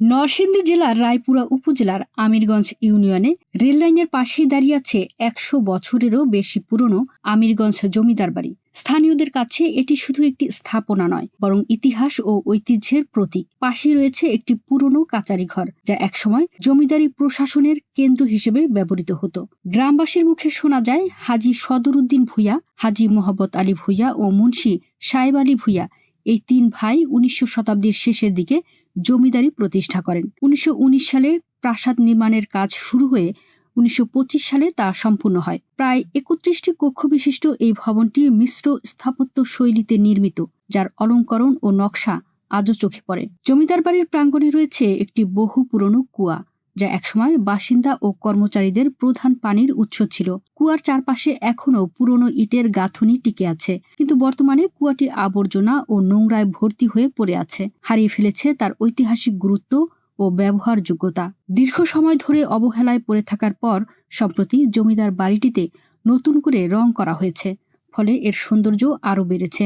নরসিংদী জেলার রায়পুরা উপজেলার আমিরগঞ্জ ইউনিয়নে রেললাইনের পাশেই দাঁড়িয়ে আছে একশো বছরেরও বেশি পুরনো আমিরগঞ্জ জমিদার বাড়ি। স্থানীয়দের কাছে এটি শুধু একটি স্থাপনা নয়, বরং ইতিহাস ও ঐতিহ্যের প্রতীক। পাশেই রয়েছে একটি পুরনো কাচারি ঘর, যা একসময় জমিদারি প্রশাসনের কেন্দ্র হিসেবে ব্যবহৃত হতো। গ্রামবাসীর মুখে শোনা যায়, হাজি সদরুদ্দিন ভূঁইয়া, হাজি মোহাম্মদ আলী ভূঁইয়া ও মুন্সি সাহেব আলী ভূঁইয়া এই তিন ভাই উনিশশো শতাব্দীর শেষের দিকে জমিদারি প্রতিষ্ঠা করেন। উনিশশো উনিশ সালে প্রাসাদ নির্মাণের কাজ শুরু হয়ে উনিশশো পঁচিশ সালে তা সম্পূর্ণ হয়। প্রায় একত্রিশটি কক্ষ বিশিষ্ট এই ভবনটি মিশ্র স্থাপত্য শৈলীতে নির্মিত, যার অলঙ্করণ ও নকশা আজও চোখে পড়ে। জমিদার বাড়ির প্রাঙ্গণে রয়েছে একটি বহু পুরনো কুয়া। যা একসময় বাসিন্দা ও কর্মচারীদের প্রধান পানির উৎস ছিল। কুয়ার চারপাশে এখনও পুরনো ইটের গাঁথুনি টিকে আছে, কিন্তু বর্তমানে কুয়াটি আবর্জনা ও নোংরায় ভর্তি হয়ে পড়ে আছে। হারিয়ে ফেলেছে তার ঐতিহাসিক গুরুত্ব ও ব্যবহারযোগ্যতা। দীর্ঘ সময় ধরে অবহেলায় পড়ে থাকার পর, সম্প্রতি জমিদার বাড়িটিতে নতুন করে রং করা হয়েছে। ফলে এর সৌন্দর্য আরও বেড়েছে।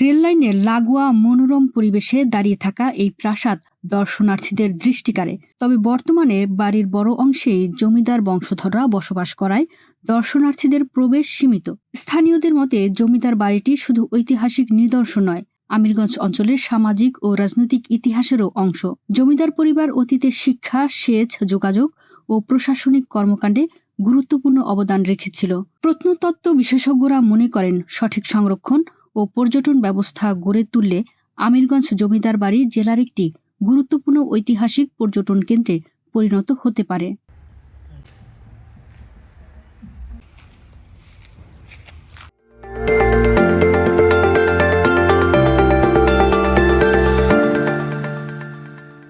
রেললাইনের লাগোয়া মনোরম পরিবেশে দাঁড়িয়ে থাকা এই প্রাসাদ দর্শনার্থীদের দৃষ্টি কাড়ে। তবে বর্তমানে বাড়ির বড় অংশেই জমিদার বংশধররা বসবাস করায় দর্শনার্থীদের প্রবেশ সীমিত। স্থানীয়দের মতে জমিদার বাড়িটি শুধু ঐতিহাসিক নিদর্শন নয়, আমিরগঞ্জ অঞ্চলের সামাজিক ও রাজনৈতিক ইতিহাসেরও অংশ। জমিদার পরিবার অতীতে শিক্ষা, সেচ, যোগাযোগ ও প্রশাসনিক কর্মকাণ্ডে গুরুত্বপূর্ণ অবদান রেখেছিল। প্রত্নতত্ত্ব বিশেষজ্ঞরা মনে করেন, সঠিক সংরক্ষণ ও পর্যটন ব্যবস্থা গড়ে তুললে আমিরগঞ্জ জমিদার বাড়ি জেলার একটি গুরুত্বপূর্ণ ঐতিহাসিক পর্যটন কেন্দ্রে পরিণত হতে পারে।